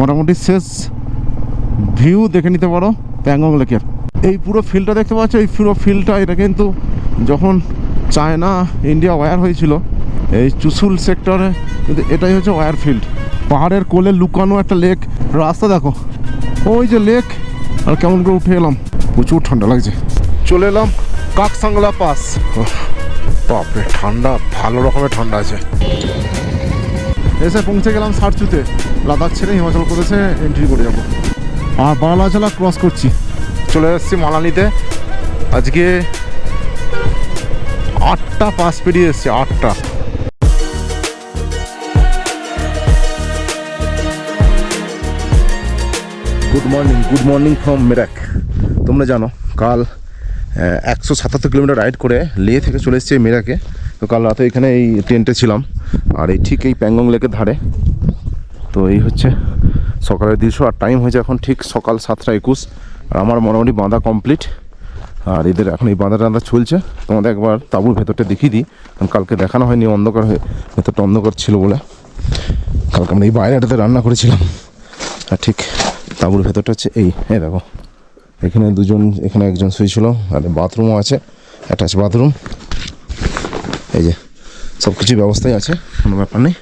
মোটামুটি শেষ ভিউ দেখে নিতে পারো প্যাংগং লেকের এই পুরো ফিল্ডটা দেখতে পাচ্ছ, এই পুরো ফিল্ডটা এটা কিন্তু যখন চায়না ইন্ডিয়া ওয়্যার হয়েছিল, এই চুসুল সেক্টরে কিন্তু এটাই হচ্ছে ওয়্যার ফিল্ড পাহাড়ের কোলে লুকানো একটা লেক রাস্তা দেখো, ওই যে লেক আর কেমন করে উঠে এলাম। প্রচুর ঠান্ডা লাগছে। চলে এলাম কাকসাংলা পাস বাপরে, ঠান্ডা, ভালো রকমের ঠান্ডা আছে। এসে পৌঁছে গেলাম সারচুতে। লাদাখ ছেড়ে হিমাচল প্রদেশে এন্ট্রি করে যাব। আর বালাচালা ক্রস করছি। চলে এসেছি মানালিতে। আজকে আটটা পাস পেরিয়ে এসছে, আটটা। Good morning good morning from Merak তোমরা জানো, কাল একশো সাতাত্তর কিলোমিটার রাইড করে লে থেকে চলে এসেছি মেরাকে তো কাল রাতে এখানে এই টেন্টে ছিলাম। আর এই ঠিক এই প্যাংগং লেকের ধারে। তো এই হচ্ছে সকালের দৃশ্য, আর টাইম হয়েছে এখন ঠিক সকাল সাতটা একুশ। আর আমার মোটামুটি বাঁধা কমপ্লিট আর এদের এখন এই বাঁধা টাঁধা চলছে। তোমাদের একবার তাঁবুর ভেতরটা দেখিয়ে দিই। কারণ কালকে দেখানো হয়নি, অন্ধকার হয়ে ভেতরটা অন্ধকার ছিল বলে। কালকে আমরা এই বাইরেটাতে রান্না করেছিলাম। আর ঠিক তাঁবুর ভেতরটা হচ্ছে এই এই দেখো। এখানে দুজন, এখানে একজন শুয়েছিল। আর বাথরুমও আছে অ্যাটাচ বাথরুম এই যে সব কিছু ব্যবস্থাই আছে, কোনো ব্যাপার নেই।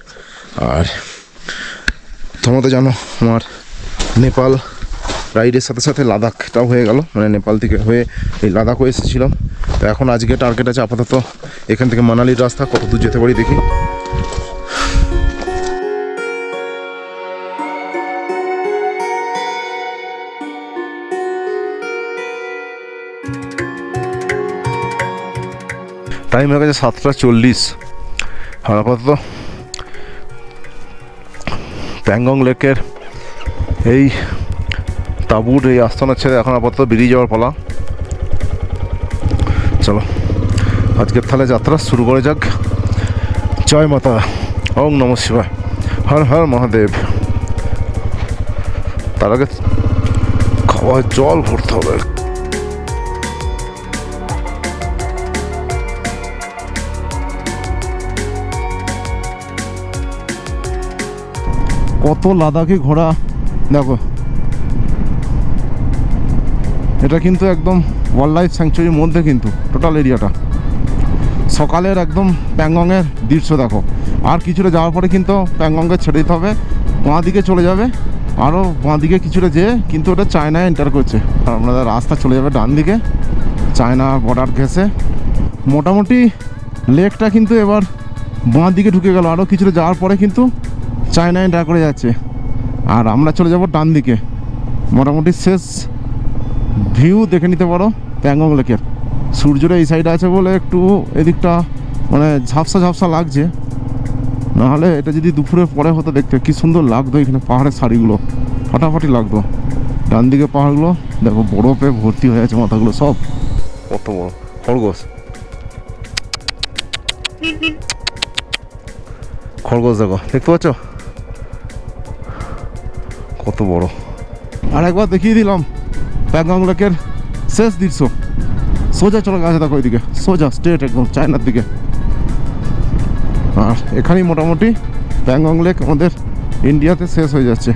আর তোমরা তো জানো, আমার নেপাল রাইডের সাথে সাথে লাদাখটাও হয়ে গেল। মানে নেপাল থেকে হয়ে এই লাদাখও এসেছিলাম। তো এখন আজকে টার্গেট আছে আপাতত এখান থেকে মানালির রাস্তা, কত দূর যেতে পারি দেখি। টাইম হয়ে গেছে সাতটা চল্লিশ। আর আপাতত প্যাংগং লেকের এই তাঁবুর এই আস্তানা ছেড়ে এখন আপাতত বেরিয়ে যাওয়ার পালা। চলো, আজকের তাহলে যাত্রা শুরু করে যাক। জয় মাতা, ওং নম শিবায়। হর হর মহাদেব। তার আগে খাওয়ার জল ভরতে হবে। কত লাদাখি ঘোড়া, দেখো। এটা কিন্তু একদম ওয়াইল্ড লাইফ স্যাংচুরির মধ্যে কিন্তু টোটাল এরিয়াটা সকালের একদম প্যাংগংয়ের দৃশ্য দেখো। আর কিছুটা যাওয়ার পরে কিন্তু প্যাংগংকে ছেড়ে দিতে হবে। বাঁ দিকে চলে যাবে। আরও বাঁ দিকে কিছুটা যেয়ে কিন্তু ওটা চায়নায় এন্টার করছে। আর আপনাদের রাস্তা চলে যাবে ডান দিকে। চায়না বর্ডার ঘেসে মোটামুটি লেকটা কিন্তু এবার বাঁ দিকে ঢুকে গেল। আরও কিছুটা যাওয়ার পরে কিন্তু চায়না এন্টার করে যাচ্ছে। আর আমরা চলে যাব ডান দিকে। মোটামুটি শেষ ভিউ দেখে নিতে পারো প্যাংগং লেকের সূর্যটা এই সাইডে আছে বলে একটু এদিকটা মানে ঝাপসা ঝাপসা লাগছে। নাহলে এটা যদি দুপুরে পরে হতো দেখতে, কি সুন্দর লাগতো এখানে পাহাড়ের শাড়িগুলো। ফাটাফাটি লাগতো। ডান দিকে পাহাড়গুলো, দেখো বরফে ভর্তি হয়ে আছে মাথাগুলো সব। কত বড়? খরগোশ। খরগোশ দেখো, দেখতে পাচ্ছ? কত বড়? আর একবার দেখিয়ে দিলাম। প্যাংগং লেকের শেষ দৃশ্য। সোজা চলে গেছে দেখো ওইদিকে সোজা স্ট্রেট একদম চায়নার দিকে। আর এখানেই মোটামুটি প্যাংগং লেক আমাদের ইন্ডিয়াতে শেষ হয়ে যাচ্ছে।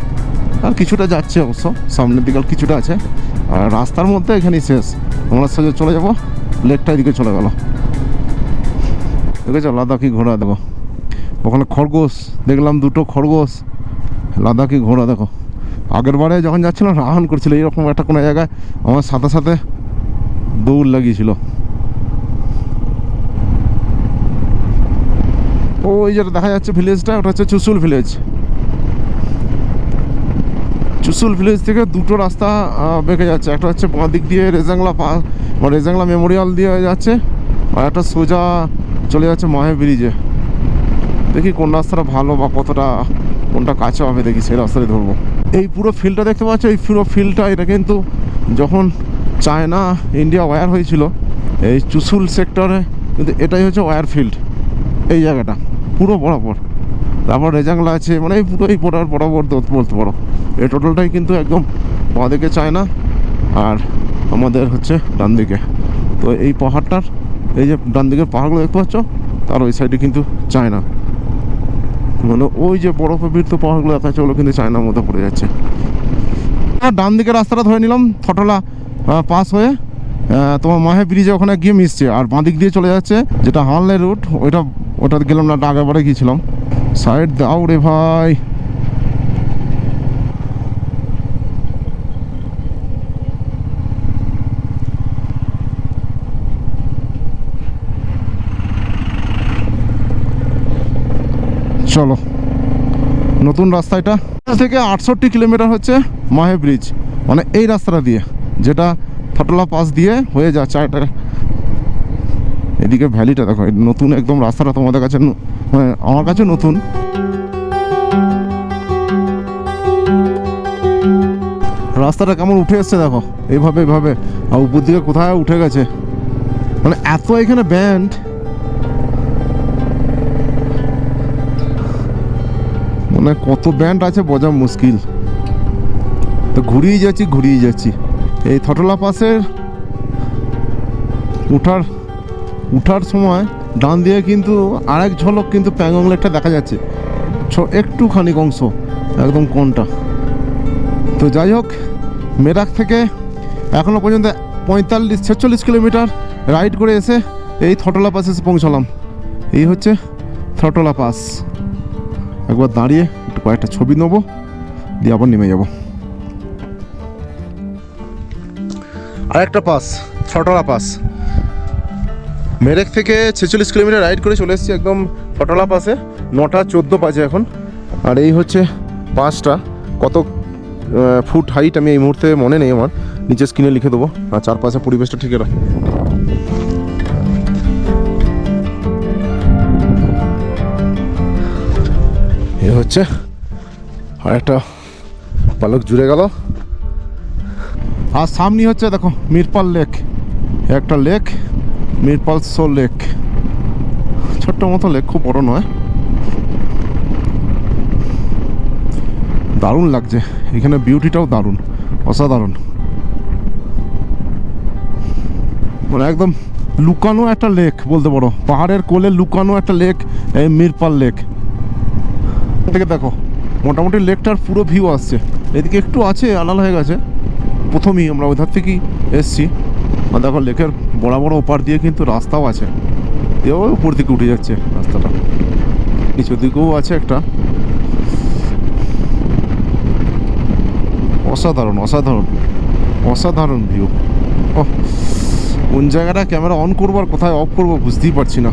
আর কিছুটা যাচ্ছে অবশ্য, সামনের দিকে কিছুটা আছে। আর রাস্তার মধ্যে এখানেই শেষ। আমরা সোজা চলে যাব, লেকটা এদিকে চলে গেল। দেখেছ? লাদাখি ঘোড়া, দেখো। ওখানে খরগোশ, দেখলাম দুটো খরগোশ। লাদাখি ঘোড়া, দেখো। আগের বারে যখন যাচ্ছিলাম আহ্বান করছিল এরকম একটা কোনো জায়গায় আমার সাথে সাথে দৌড় লাগিয়েছিল। ওই যেটা দেখা যাচ্ছে ভিলেজটা ওটা হচ্ছে চুসুল ভিলেজ চুসুল ভিলেজ থেকে দুটো রাস্তা বেঁকে যাচ্ছে। একটা হচ্ছে বাঁ দিক দিয়ে রেজাংলা পা রেজাংলা মেমোরিয়াল দিয়ে যাচ্ছে, আর একটা সোজা চলে যাচ্ছে মাহে ব্রিজে দেখি কোন রাস্তাটা ভালো বা কতটা, কোনটা কাছে হবে, দেখি সেই রাস্তায় ধরবো। এই পুরো ফিল্ডটা দেখতে পাচ্ছ? এই পুরো ফিল্ডটা, এটা কিন্তু যখন চায়না, ইন্ডিয়া ওয়্যার হয়েছিল, এই চুসুল সেক্টরে কিন্তু এটাই হচ্ছে ওয়্যার ফিল্ড এই জায়গাটা, পুরো বরাবর। তারপর রেজাংলা আছে মানে এই পুরো এই বর্ডার বরাবর বলতে পারো। এই টোটালটাই কিন্তু একদম বাঁ দিকে চায়না আর আমাদের হচ্ছে ডান দিকে। তো এই পাহাড়টার, এই যে ডান দিকের পাহাড়গুলো দেখতে পাচ্ছ, তার ওই সাইডে কিন্তু চায়না। মানে ওই যে বরফে বৃত্ত পাহাড়গুলো দেখা যাচ্ছে কিন্তু চায়নার মধ্যে পড়ে যাচ্ছে। আর ডান দিকে রাস্তাটা ধরে নিলাম থটলা পাস হয়ে তোমার মাহে ব্রিজে ওখানে গিয়ে মিশছে। আর বাঁ দিক দিয়ে চলে যাচ্ছে, যেটা হানলে রুট, ওইটা, ওটা গেলাম না আগেবারে গিয়েছিলাম। সাইড দাও রে ভাই। চলো। নতুন রাস্তা এটা। থেকে আটষট্টি কিলোমিটার হচ্ছে মাহে ব্রিজ। মানে এই রাস্তাটা দিয়ে, যেটা ফটলা পাস দিয়ে হয়ে যাচ্ছে এটা এদিকে ভ্যালিটা দেখো নতুন একদম রাস্তাটা তোমাদের কাছে মানে আমার কাছে নতুন। রাস্তাটা কেমন উঠে এসছে দেখো, এইভাবে এইভাবে। আর উপর দিকে কোথায় উঠে গেছে? মানে এত এখানে ব্যান্ড মানে কত ব্যান্ড আছে বোঝা মুশকিল। তো ঘুরিয়ে যাচ্ছি ঘুরিয়ে যাচ্ছি। এই থটলা পাসের উঠার উঠার সময় ডান দিয়ে কিন্তু আরেক ঝলক কিন্তু প্যাংগং লেকটা দেখা যাচ্ছে। একটুখানি অংশ, একদম কোনটা। তো যাই হোক মেরাক থেকে এখনও পর্যন্ত পঁয়তাল্লিশ, ছেচল্লিশ কিলোমিটার রাইড করে এসে এই থটলা পাসে এসে পৌঁছালাম। এই হচ্ছে থটলা পাস। একবার দাঁড়িয়ে একটু কয়েকটা ছবি নেব, দিয়ে আবার নেমে যাব। আরেকটা পাস, ছটলা পাস। মেরেক থেকে ছেচল্লিশ কিলোমিটার রাইড করে চলে এসেছি একদম ছটলা পাসে, নটা চোদ্দ বাজে এখন। আর এই হচ্ছে পাসটা, কত ফুট হাইট আমি এই মুহূর্তে মনে নেই আমার, নিচে স্ক্রিনে লিখে দেবো। আর চারপাশে পরিবেশটা ঠিক রাখ হচ্ছে। আর একটা পালক জুড়ে গেল। আর সামনে হচ্ছে দেখো মিরপাল লেক। একটা লেক, মিরপাল সো লেক। ছোট্ট মতো লেক, খুব বড় নয়। দারুণ লাগছে। এখানে বিউটিটাও দারুণ, অসাধারণ। মানে একদম লুকানো একটা লেক বলতে পারো। পাহাড়ের কোলে লুকানো একটা লেক, এই মিরপাল লেক। থেকে দেখো, মোটামুটি লেকটার পুরো ভিউ আসছে। এদিকে একটু আছে, আলাল হয়ে গেছে। প্রথমেই আমরা ওধার থেকেই এসছি। আর দেখো লেকের বড় বড় ওপার দিয়ে কিন্তু রাস্তাও আছে। এও উপর দিকে উঠে যাচ্ছে রাস্তাটা। কিছু দিকেও আছে একটা। অসাধারণ অসাধারণ অসাধারণ ভিউ ও কোন জায়গাটা ক্যামেরা অন করব আর কোথায় অফ করব বুঝতেই পারছি না।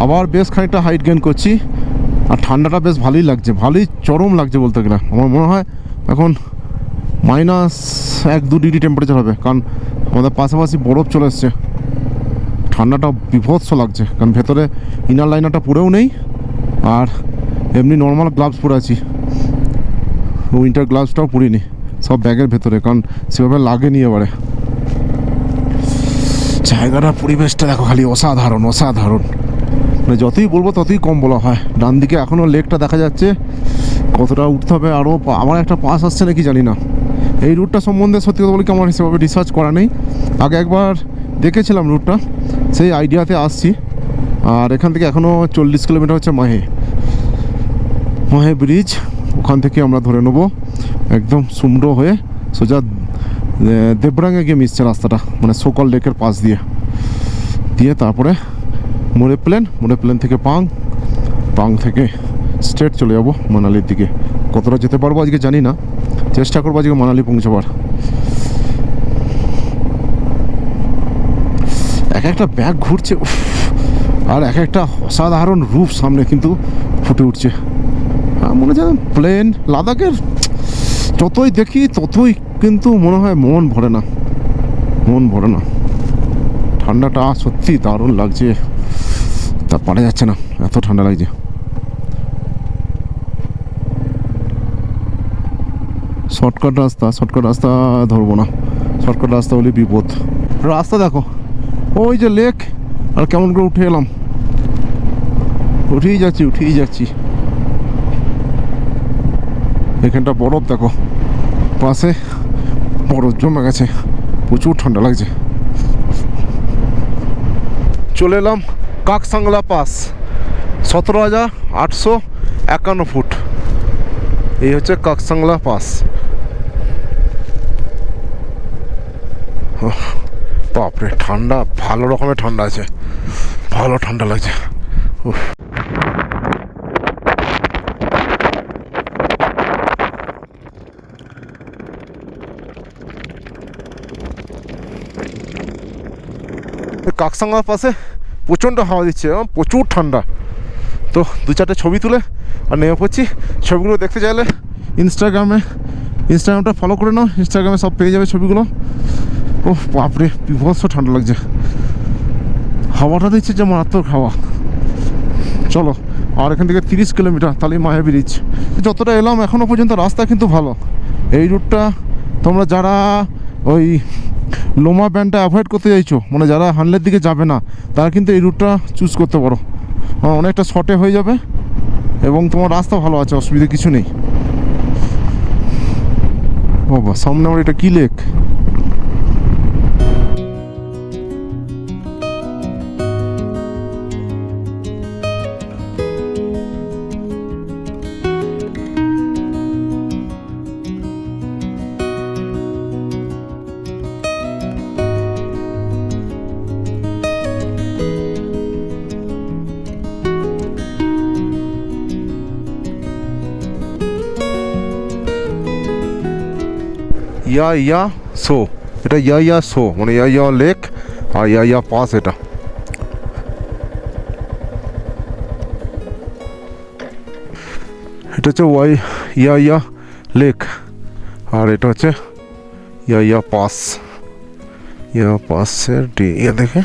আবার বেশ খানিকটা হাইট গেন করছি। আর ঠান্ডাটা বেশ ভালোই লাগছে, ভালোই চরম লাগছে বলতে গেলে। আমার মনে হয় এখন মাইনাস এক দু ডিগ্রি টেম্পারেচার হবে, কারণ আমাদের পাশাপাশি বরফ চলে এসছে। ঠান্ডাটা বিভৎস লাগছে, কারণ ভেতরে ইনার লাইনারটা পরেও নেই, আর এমনি নর্মাল গ্লাভস পরে আছি। উইন্টার গ্লাভসটাও পরিনি, সব ব্যাগের ভেতরে, কারণ সেভাবে লাগেনি এবারে। জায়গাটা পরিবেশটা দেখো, খালি অসাধারণ অসাধারণ। মানে যতই বলব ততই কম বলা হয়। ডান দিকে এখনও লেকটা দেখা যাচ্ছে। কতটা উঠতে হবে আরও আমার একটা পাস আসছে নাকি জানি না। এই রুটটা সম্বন্ধে সত্যি কথা বলি কি আমার সেভাবে রিসার্চ করা নেই। আগে একবার দেখেছিলাম রুটটা, সেই আইডিয়াতে আসছি। আর এখান থেকে এখনও চল্লিশ কিলোমিটার হচ্ছে মাহে। মাহে ব্রিজ ওখান থেকে আমরা ধরে নেব। একদম সুমডো হয়ে সোজা দেবরাঙে গিয়ে মিশছে রাস্তাটা মানে সকল লেকের পাশ দিয়ে। দিয়ে তারপরে মোড়ে প্লেন মোড়ে প্লেন থেকে পাং পাং থেকে স্ট্রেট চলে যাব মানালির দিকে। কতটা যেতে পারব আজকে জানি না। চেষ্টা করব আজকে মানালি পৌঁছাবার। এক একটা ব্যাগ ঘুরছে আর এক একটা অসাধারণ রূপ সামনে কিন্তু ফুটে উঠছে। আর মনে হয় প্লেন, লাদাখের যতই দেখি ততই কিন্তু মনে হয় মন ভরে না। মন ভরে না। ঠান্ডাটা সত্যি দারুণ লাগছে। তা পারা যাচ্ছে না, এত ঠান্ডা লাগছে। শর্টকাট রাস্তা শর্টকাট রাস্তা ধরবো না। শর্টকাট রাস্তা হলে বিপদ। রাস্তা দেখো, ওই যে লেক, আর কেমন করে উঠে এলাম। উঠেই যাচ্ছি উঠেই যাচ্ছি। এখানটা বরফ দেখো, পাশে বরফ জমে গেছে, প্রচুর ঠান্ডা লাগছে। চলে এলাম কাকসাংলা পাস সতেরো হাজার আটশো একান্ন ফুট। এই হচ্ছে কাকসাংলা পাস বাপরে, ঠান্ডা, ভালো রকমের ঠান্ডা আছে। ভালো ঠান্ডা লাগছে। উফ। পাশে প্রচণ্ড হাওয়া দিচ্ছে, এবং প্রচুর ঠান্ডা। তো দু চারটে ছবি তুলে আর নেমে পড়ছি। ছবিগুলো দেখতে চাইলে ইনস্টাগ্রামে ইনস্টাগ্রামটা ফলো করে নাও। ইনস্টাগ্রামে সব পেয়ে যাবে ছবিগুলো। ও বাপরে, বিভৎস ঠান্ডা লাগছে। হাওয়াটা দিচ্ছে যে মারাত্মক হাওয়া। চলো, আর এখান থেকে তিরিশ কিলোমিটার, তাহলে মায়া ব্রিজ যতটা এলাম এখনও পর্যন্ত রাস্তা কিন্তু ভালো। এই রুটটা তোমরা যারা ওই লোমা ব্যান্ডটা অ্যাভয়েড করতে চাইছো মানে যারা হানলের দিকে যাবে না, তারা কিন্তু এই রুটটা চুজ করতে পারো। অনেকটা শর্টে হয়ে যাবে এবং তোমার রাস্তা ভালো আছে, অসুবিধা কিছু নেই। বাবা, সামনে আমার এটা কী লেক ইয়া ইয়া শো এটা ইয়া ইয়া শো মানে ইয়া ইয়া লেক আর ইয়া ইয়া পাস এটা। এটা হচ্ছে ওয়াই, ইয়া ইয়া লেক আর এটা হচ্ছে ইয়া ইয়া পাস। ইয়া পাসের ডি, ইয়া দেখে।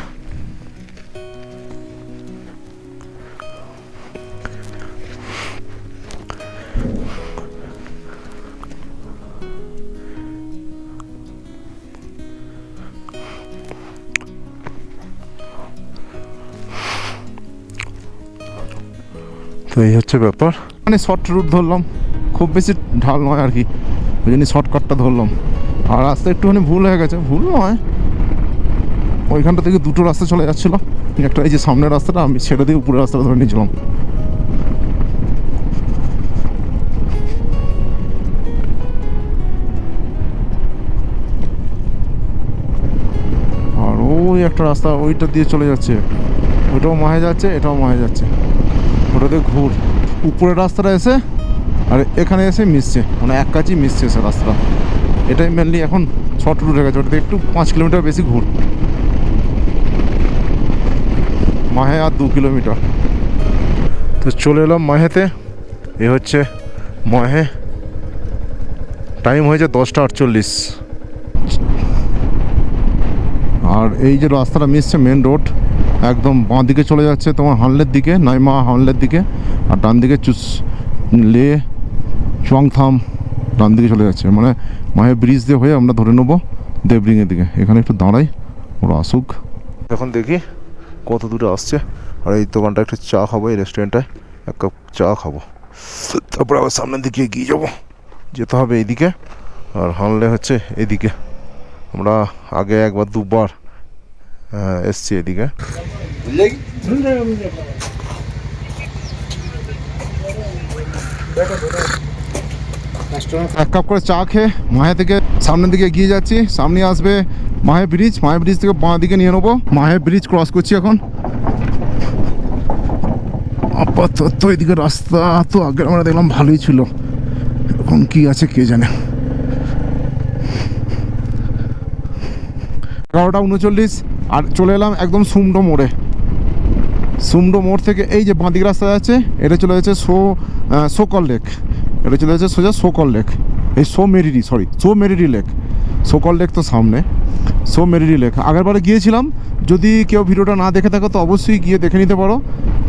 তো এই হচ্ছে ব্যাপার। মানে শর্ট রুট ধরলাম, খুব বেশি ঢাল নয় আর কি। ওই জন্য শর্টকাটটা ধরলাম। আর রাস্তা একটুখানি ভুল হয়ে গেছে, ভুল নয়। ওইখানটা থেকে দুটো রাস্তা চলে যাচ্ছিল। একটা এই যে সামনের রাস্তাটা, আমি সেটা দিয়ে উপরের রাস্তাটা ধরে নিয়েছিলাম। আর ওই একটা রাস্তা, ওইটা দিয়ে চলে যাচ্ছে। ওইটাও মাহে যাচ্ছে, এটাও মাহে যাচ্ছে। ওটাতে ঘুর। উপরের রাস্তাটা এসে আর এখানে এসে মিশছে। মানে এক কাছেই মিশছে সে রাস্তাটা। এটাই মেনলি এখন শর্ট রুট হয়ে গেছে। ওটাতে একটু পাঁচ কিলোমিটার বেশি ঘুর। মাহে আর দু কিলোমিটার। তো চলে এলাম মাহেতে। এ হচ্ছে মাহে। টাইম হয়েছে দশটা আটচল্লিশ। আর এই যে রাস্তাটা মিশছে মেন রোড একদম বাঁ দিকে চলে যাচ্ছে তোমার হানলের দিকে, নাইমা হানলের দিকে, আর ডান দিকে চুস, লে, চুয়াংথাম ডান দিকে চলে যাচ্ছে। মানে মাহে ব্রিজ দিয়ে হয়ে আমরা ধরে নেব দেবরিংয়ের দিকে। এখানে একটু দাঁড়াই, ওরা আসুক। এখন দেখি কত দূরে আসছে। আর এই দোকানটা একটু চা খাব, এই রেস্টুরেন্টটায় এক কাপ চা খাব। তারপরে আবার সামনের দিকে এগিয়ে যাব। যেতে হবে এইদিকে, আর হানলে হচ্ছে এদিকে। আমরা আগে একবার দুবার এসছি এদিকে। এক কাপ করে চা খেয়ে মাহে থেকে সামনের দিকে এগিয়ে যাচ্ছি। সামনে আসবে মাহে ব্রিজ। মাহে ব্রিজ থেকে বাঁ দিকে নিয়ে নেব। মাহে ব্রিজ ক্রস করছি এখন। আপাতত এদিকে রাস্তা তো আগে আমরা দেখলাম ভালোই ছিল। এখন কি আছে কে জানে। এগারোটা উনচল্লিশ। আর চলে এলাম একদম সুমডো মোড়ে। সুমডো মোড় থেকে এই যে বাঁদিক রাস্তা আছে, এটা চলে যাচ্ছে সো সোকল লেক। এটা চলে যাচ্ছে সোজা সোকল লেক। এই Tso Moriri sorry Tso Moriri lake. Tso Kar lake তো সামনে। সো মেরিডি লেক। আগেরবারে গিয়েছিলাম। যদি কেউ ভিডিওটা না দেখে থাকো তো অবশ্যই গিয়ে দেখে নিতে পারো।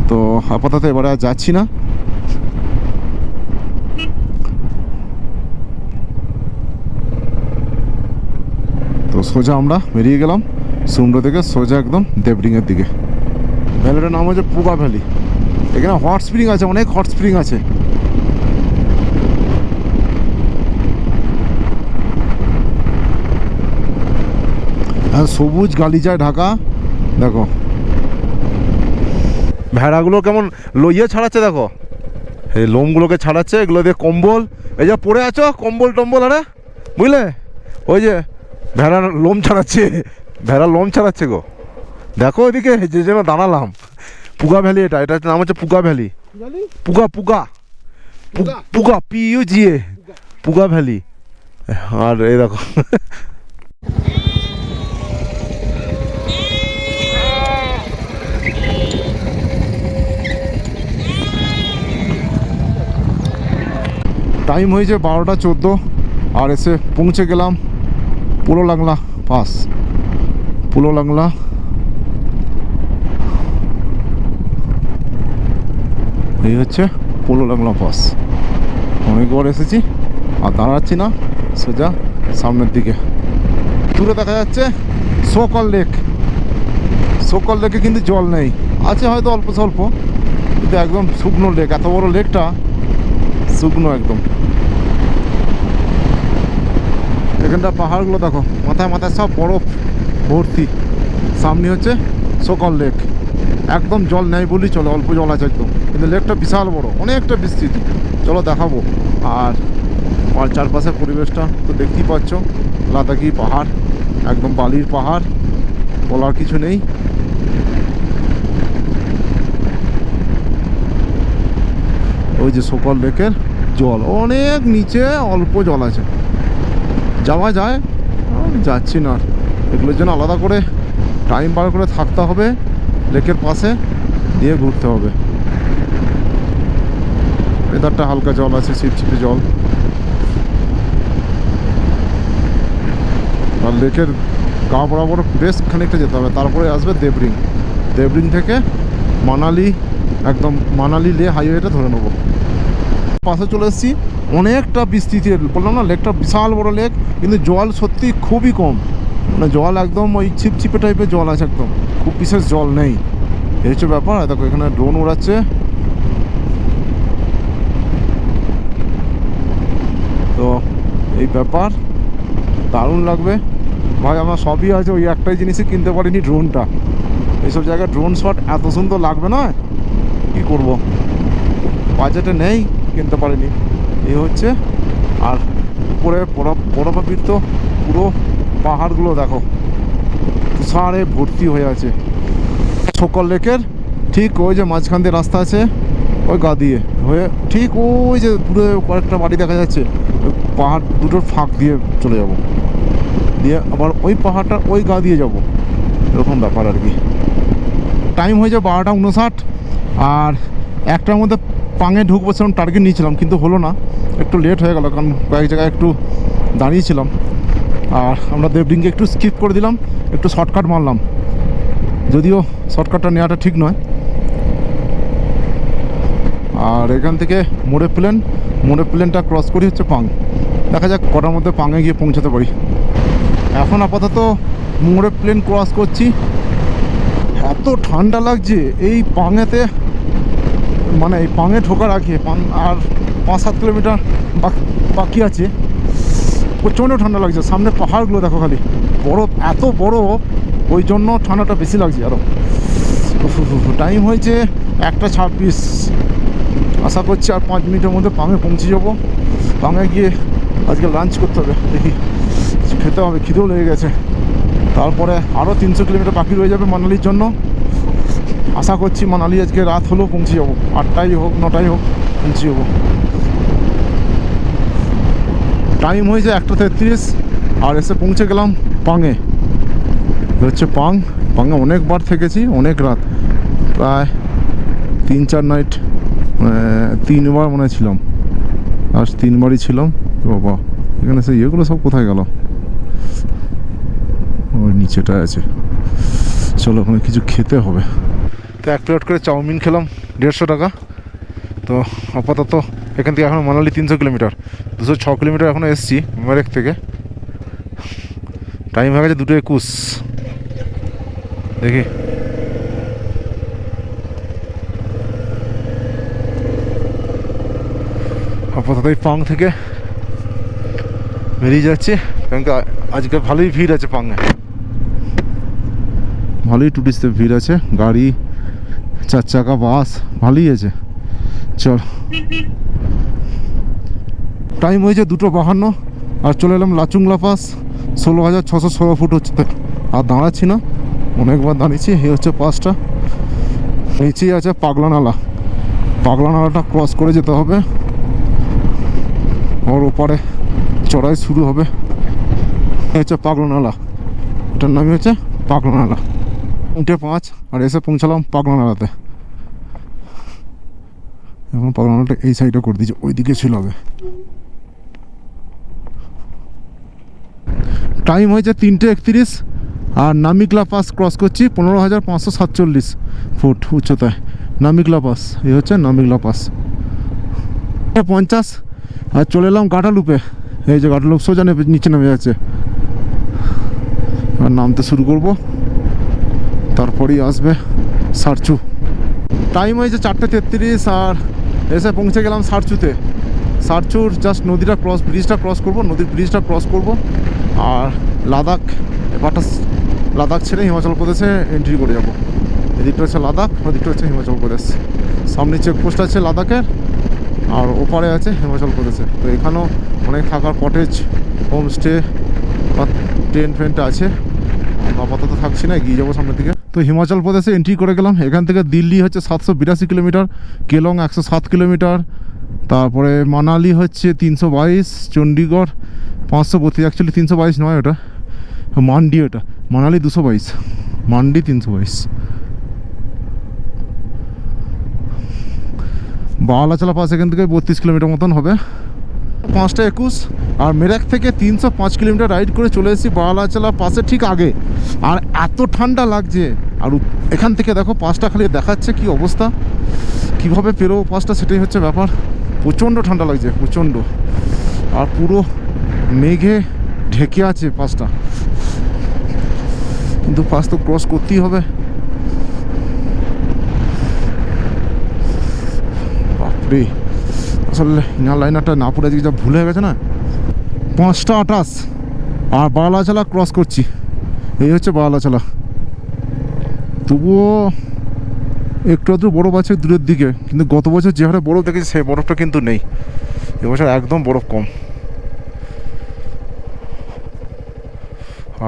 তো আপাতত এবারে আর যাচ্ছি না। তো সোজা আমরা বেরিয়ে গেলাম। সুমডো থেকে সোজা একদম দেবডিংয়ের দিকে। ভ্যালিটার নাম হচ্ছে পুগা ভ্যালি। এখানে হট স্প্রিং আছে, অনেক হট স্প্রিং আছে। হ্যাঁ সবুজ গালিচায় ঢাকা, দেখো। ভেড়াগুলো কেমন লইয়ে ছাড়াচ্ছে, দেখো। এই লোমগুলোকে ছাড়াচ্ছে, এগুলো দিয়ে কম্বল। এই যে পড়ে আছো কম্বল টম্বল আরে? বুঝলে? ওই যে ভেড়ার লোম ছাড়াচ্ছে। ভেড়ার লোম ছাড়াচ্ছে গো। দেখো এদিকে যে যেন দাঁড়ালাম। পুগা ভ্যালি এটা এটার নাম হচ্ছে Puga valley. Puga Puga Puga. P U G A Puga. Valley. আর এই দেখো। টাইম হয়েছে বারোটা চোদ্দ আর এসে পৌঁছে গেলাম পুলো লাংলা পাস। লাংলা। এই হচ্ছে পোলো লাংলা পাস অনেকবার এসেছি, আর দাঁড়াচ্ছি না, সোজা সামনের দিকে। দূরে দেখা যাচ্ছে সোকল লেক। সোকল লেকে কিন্তু জল নেই। আছে হয়তো অল্প স্বল্প, কিন্তু একদম শুকনো লেক। এত বড় লেকটা শুকনো একদম। এখানটা পাহাড়গুলো দেখো। মাথায় মাথায় সব বরফ ভর্তি। সামনে হচ্ছে সকল লেক একদম জল নেই বলেই চলে, অল্প জল আছে একদম। কিন্তু লেকটা বিশাল বড়, অনেকটা বিস্তৃতি। চলো দেখাবো। আর আর চারপাশের পরিবেশটা তো দেখতেই পাচ্ছ। লাদাখি পাহাড়, একদম বালির পাহাড়, বলার কিছু নেই। ওই যে সকল লেকের জল, অনেক নিচে অল্প জল আছে। যাওয়া যায় যাচ্ছি না। এগুলোর জন্য আলাদা করে টাইম বার করে থাকতে হবে, লেকের পাশে দিয়ে ঘুরতে হবে। এদারটা হালকা জল আছে, ছিপছিপে জল। আর লেকের গা বরাবর বেশ খানিকটা যেতে হবে। তারপরে আসবে দেবরিং দেবরিং থেকে মানালি, একদম মানালি লে হাইওয়েটা ধরে নেব। পাশে চলে এসেছি। অনেকটা বিস্তৃতি বললাম না, লেকটা বিশাল বড় লেক, কিন্তু জল সত্যি খুবই কম। মানে জল একদম ওই ছিপছিপে টাইপের জল আছে একদম। খুব বিশেষ জল নেই। এই হচ্ছে ব্যাপার দেখো এখানে ড্রোন উড়াচ্ছে। তো এই ব্যাপার, দারুণ লাগবে। ভাই, আমার সবই আছে ওই একটাই জিনিসই কিনতে পারিনি ড্রোনটা এইসব জায়গায় ড্রোন শট এত সুন্দর লাগবে না? কি করব? বাজেটে নেই। কিনতে পারিনি। এই হচ্ছে, আর উপরে বরফাবৃত পুরো পাহাড়গুলো দেখো। তুষারে ভর্তি হয়ে আছে। সকল লেকের ঠিক ওই যে মাঝখান দিয়ে রাস্তা আছে, ওই গা দিয়ে। হয়ে ঠিক ওই যে দূরে কয়েকটা বাড়ি দেখা যাচ্ছে পাহাড় দুটোর ফাঁক দিয়ে চলে যাব। দিয়ে আবার ওই পাহাড়টা ওই গা দিয়ে যাব। এরকম ব্যাপার আর কি। টাইম হয়ে যায় বারোটা উনষাট আর একটার মধ্যে পাঙে ঢুকবো সেরকম টার্গেট নিয়েছিলাম, কিন্তু হলো না। একটু লেট হয়ে গেল, কারণ কয়েক জায়গায় একটু দাঁড়িয়েছিলাম। আর আমরা দেবডিংকে একটু স্কিপ করে দিলাম, একটু শর্টকাট মারলাম। যদিও শর্টকাটটা নেওয়াটা ঠিক নয়। আর এখান থেকে মোড়ে প্লেন মোড়ে প্লেনটা ক্রস করি হচ্ছে পাং দেখা যাক কটার মধ্যে পাঙে গিয়ে পৌঁছাতে পারি। এখন আপাতত মোড়ে প্লেন ক্রস করছি। এত ঠান্ডা লাগছে, এই পাঙেতে মানে এই পাঙে আগে পাং আর পাঁচ সাত কিলোমিটার বাক- আছে। প্রচণ্ড ঠান্ডা লাগছে। সামনে পাহাড়গুলো দেখো খালি। বরফ, এত বরফ, ওই জন্য ঠান্ডাটা বেশি লাগছে আরও টাইম হয়েছে একটা ছাব্বিশ। আশা করছি আর পাঁচ মিনিটের মধ্যে পাঙে পৌঁছে যাব। পাঙে গিয়ে আজকে লাঞ্চ করতে হবে। দেখি খেতে হবে। খিদেও লেগে গেছে। তারপরে আরও তিনশো কিলোমিটার বাকি রয়ে যাবে মানালির জন্য। আশা করছি মানালি আজকে রাত হলেও পৌঁছে যাব। আটটাই হোক, নটাই হোক, পৌঁছে যাব। টাইম হয়েছে একটা তেত্রিশ, আর এসে পৌঁছে গেলাম পাঙে। হচ্ছে পাং। পাঙে অনেকবার থেকেছি, অনেক রাত। প্রায় তিন, চার নাইট তিনবার মনে ছিলাম। আজ তিনবারই ছিলাম। বাবা, এখানে সেই ইয়েগুলো সব কোথায় গেল? ওই নিচেটা আছে। চলো, ওখানে কিছু খেতে হবে। তো এক প্লেট করে চাউমিন খেলাম, দেড়শো টাকা। তো আপাতত এখান থেকে এখন মানালি তিনশো কিলোমিটার। দুশো ছ কিলোমিটার এখনও এসছি মেরেক থেকে। টাইম হয়ে গেছে দুটো একুশ। দেখি। আপাতত এই পাং থেকে বেরিয়ে যাচ্ছে। কারণ আজকে ভালোই ভিড় আছে পাঙে ভালোই টুরিস্টদের ভিড় আছে। গাড়ি চার চাকা বাস, ভালোই আছে। চল। টাইম হয়েছে দুটো বাহান্ন, আর চলে এলাম লাচুংলা পাস ষোলো হাজার ছশো ষোলো ফুট হচ্ছে। আর দাঁড়াচ্ছি না, অনেকবার দাঁড়িয়েছি, এই হচ্ছে পাসটা। নিচেই আছে পাগলা নালা পাগলা নালাটা ক্রস করে যেতে হবে। ওর ওপারে চড়াই শুরু হবে। হচ্ছে পাগলা নালা এটার নামই হচ্ছে পাগলা নালা উঠে পাঁচ, আর এসে পৌঁছালাম পাগলা নালাতে এখন পাগলা এই সাইডে করে দিয়েছে, ওইদিকে ছিল হবে টাইম হয়েছে তিনটে একত্রিশ, আর নামিকলা পাস ক্রস করছি পনেরো হাজার পাঁচশো সাতচল্লিশ ফুট উচ্চতায়। নামিকলা পাস এই হচ্ছে নামিকলা পাস পঞ্চাশ, আর চলে এলাম গাটালুপে। এই যে গাটালুপ সোজা নেমে নিচে নেমে যাচ্ছে। আর নামতে শুরু করব। তারপরেই আসবে সারচু। টাইম হয়েছে চারটে তেত্রিশ, আর এসে পৌঁছে গেলাম সারচুতে। সারচুর জাস্ট নদীটা ক্রস ব্রিজটা ক্রস করব, নদীর ব্রিজটা ক্রস করব। আর লাদাখ এবারটা লাদাখ ছেড়ে হিমাচল প্রদেশে এন্ট্রি করে যাব। এদিকটা হচ্ছে লাদাখ, ওদিকটা হচ্ছে হিমাচল প্রদেশ। সামনে চেকপোস্ট আছে লাদাখের, আর ওপারে আছে হিমাচল প্রদেশে তো এখানেও অনেক থাকার কটেজ হোমস্টে বা ট্রেন ফ্রেনটা আছে। আপাতত থাকছি না, এগিয়ে যাব সামনের দিকে। তো হিমাচল প্রদেশে এন্ট্রি করে গেলাম। এখান থেকে দিল্লি হচ্ছে সাতশো বিরাশি কিলোমিটার, কেলং একশো সাত কিলোমিটার, তারপরে মানালি হচ্ছে তিনশো বাইশ চণ্ডীগড় পাঁচশো বত্রিশ। অ্যাকচুয়ালি তিনশো বাইশ নয় ওটা। মান্ডি ওটা। মানালি দুশো বাইশ। মান্ডি তিনশো বাইশ। বাওয়ালাচালা পাস এখান থেকে বত্রিশ কিলোমিটার মতন হবে। পাঁচটা একুশ। আর মেরাক থেকে তিনশো পাঁচ কিলোমিটার রাইড করে চলে এসেছি বাওয়ালাচালা পাশে ঠিক আগে। আর এত ঠান্ডা লাগছে। আর এখান থেকে দেখো পাঁচটা খালি দেখাচ্ছে কি অবস্থা। কীভাবে পেরোবো পাঁচটা সেটাই হচ্ছে ব্যাপার। প্রচণ্ড ঠান্ডা লাগছে, প্রচণ্ড। আর পুরো মেঘে ঢেকে আছে পাঁচটা কিন্তু পাঁচ তো ক্রস করতেই হবে। বাপরে। আসলে ইনার লাইনারটা না পড়ে যা ভুলে গেছে না? পাঁচটা আটাশ আর বালাচালা ক্রস করছি। এই হচ্ছে বালাচালা তবুও একটু আধটু বরফ আছে দূরের দিকে, কিন্তু গত বছর যে হারে বরফ দেখেছি, সেই বরফটা কিন্তু নেই। এবছর একদম বরফ কম।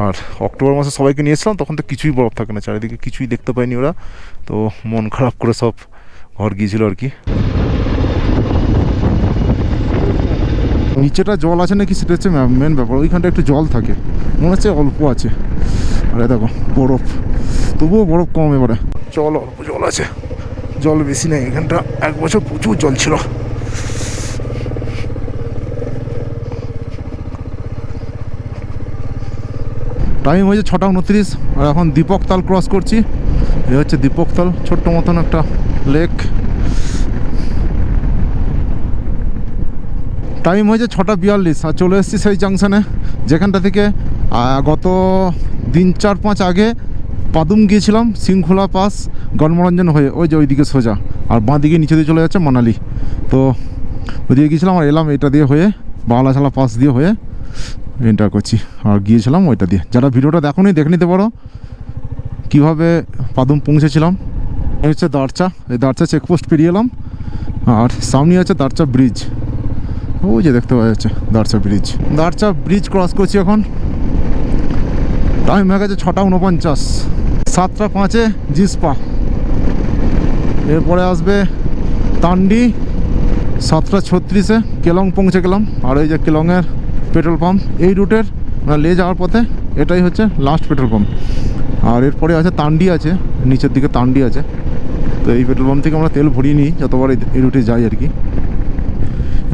আর অক্টোবর মাসে সবাইকে নিয়েছিলাম, তখন তো কিছুই বরফ থাকে না, চারিদিকে কিছুই দেখতে পায়নি ওরা। তো মন খারাপ করে সব ঘর গিয়েছিল আর কি। নিচেটা জল আছে নাকি? সেটা হচ্ছে মেন ব্যাপার। ওইখানটা একটু জল থাকে। মনে হচ্ছে অল্প আছে। আরে দেখো, বরফ। তবুও বরফ কম এবারে। জল, অল্প জল আছে। জল বেশি নেই। এখানটা এক বছর প্রচুর জল ছিল। টাইম হয়েছে ছটা উনত্রিশ। আর এখন দীপকতাল ক্রস করছি। এই হচ্ছে দীপকতাল ছোট্ট মতন একটা লেক টাইম হয়েছে ছটা বিয়াল্লিশ, আর চলে এসেছি সেই জাংশনে। যেখানটা থেকে গত দিন চার পাঁচ আগে পাদুম গিয়েছিলাম, সিংখোলা পাস, গণমরঞ্জন হয়ে, ওই যে ওইদিকে সোজা। আর বাঁ দিকে নিচে দিয়ে চলে যাচ্ছে মানালি। তো ওইদিকে গিয়েছিলাম, আর এলাম এটা দিয়ে হয়ে, বাংলাশালা পাস দিয়ে হয়ে এন্টার করছি। আর গিয়েছিলাম ওইটা দিয়ে। যারা ভিডিওটা দেখোনি, দেখে নিতে পারো কীভাবে পাদুম পৌঁছেছিলাম। এই হচ্ছে দারচা। এই দারচা চেকপোস্ট পেরিয়ে এলাম। আর সামনে আছে দারচা ব্রিজ ওই যে দেখতে পাওয়া যাচ্ছে Darcha bridge. Darcha bridge cross করছি এখন। টাইম হয়ে গেছে ছটা উনপঞ্চাশ। সাতটা পাঁচে জিসপা। এরপরে আসবে তান্ডি। সাতটা ছত্রিশে কেলং পৌঁছে গেলাম। আর এই যে কেলংয়ের পেট্রোল পাম্প এই রুটের মানে লে যাওয়ার পথে এটাই হচ্ছে লাস্ট পেট্রোল পাম্প আর এরপরে আছে তান্ডি আছে, নিচের দিকে তান্ডি আছে। তো এই পেট্রোল পাম্প থেকে আমরা তেল ভরিয়ে নিই, যতবার এই রুটে যাই আর কি।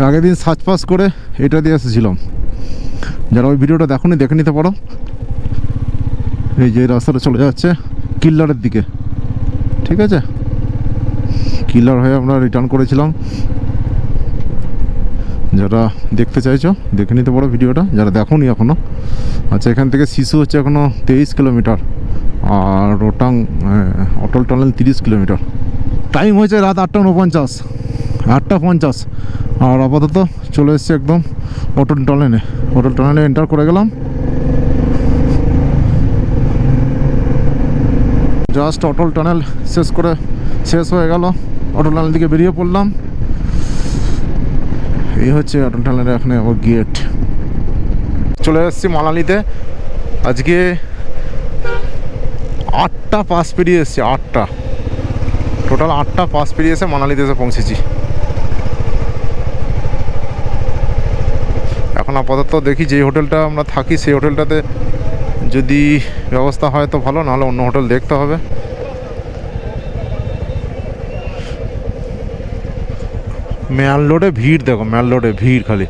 আগের দিন সার্চ পাস করে এটা দিয়ে এসেছিলাম। যারা ওই ভিডিওটা দেখোনি, দেখে নিতে পারো। এই যে রাস্তাটা চলে যাচ্ছে কিল্লারের দিকে। ঠিক আছে? কিল্লার হয়ে আমরা রিটার্ন করেছিলাম। যারা দেখতে চাইছো, দেখে নিতে পারো ভিডিওটা। যারা দেখোনি এখনও আচ্ছা এখান থেকে শিশু হচ্ছে এখনও তেইশ কিলোমিটার আর রোটাং অটল টানেল তিরিশ কিলোমিটার। টাইম হয়েছে রাত আটটা উনপঞ্চাশ আটটা পঞ্চাশ। আর আপাতত চলে এসেছি একদম অটল টানেলে অটল টানেলে এন্টার করে গেলাম। জাস্ট অটল টানেল শেষ করে শেষ হয়ে গেল। অটল টানেল দিকে বেরিয়ে পড়লাম। এই হচ্ছে অটল টানেলের এখানে ও গেট চলে এসেছি মানালিতে। আজকে আটটা পাস পেরিয়ে এসেছি, আটটা। টোটাল আটটা পাস পেরিয়ে এসে মানালিতে এসে পৌঁছেছি। এখন আপাতত দেখি যে হোটেলটা আমরা থাকি, সেই হোটেলটাতে যদি ব্যবস্থা হয় তো ভালো, নাহলে অন্য হোটেল দেখতে হবে। ম্যাল রোডে ভিড় দেখো, ম্যাল রোডে ভিড় খালি।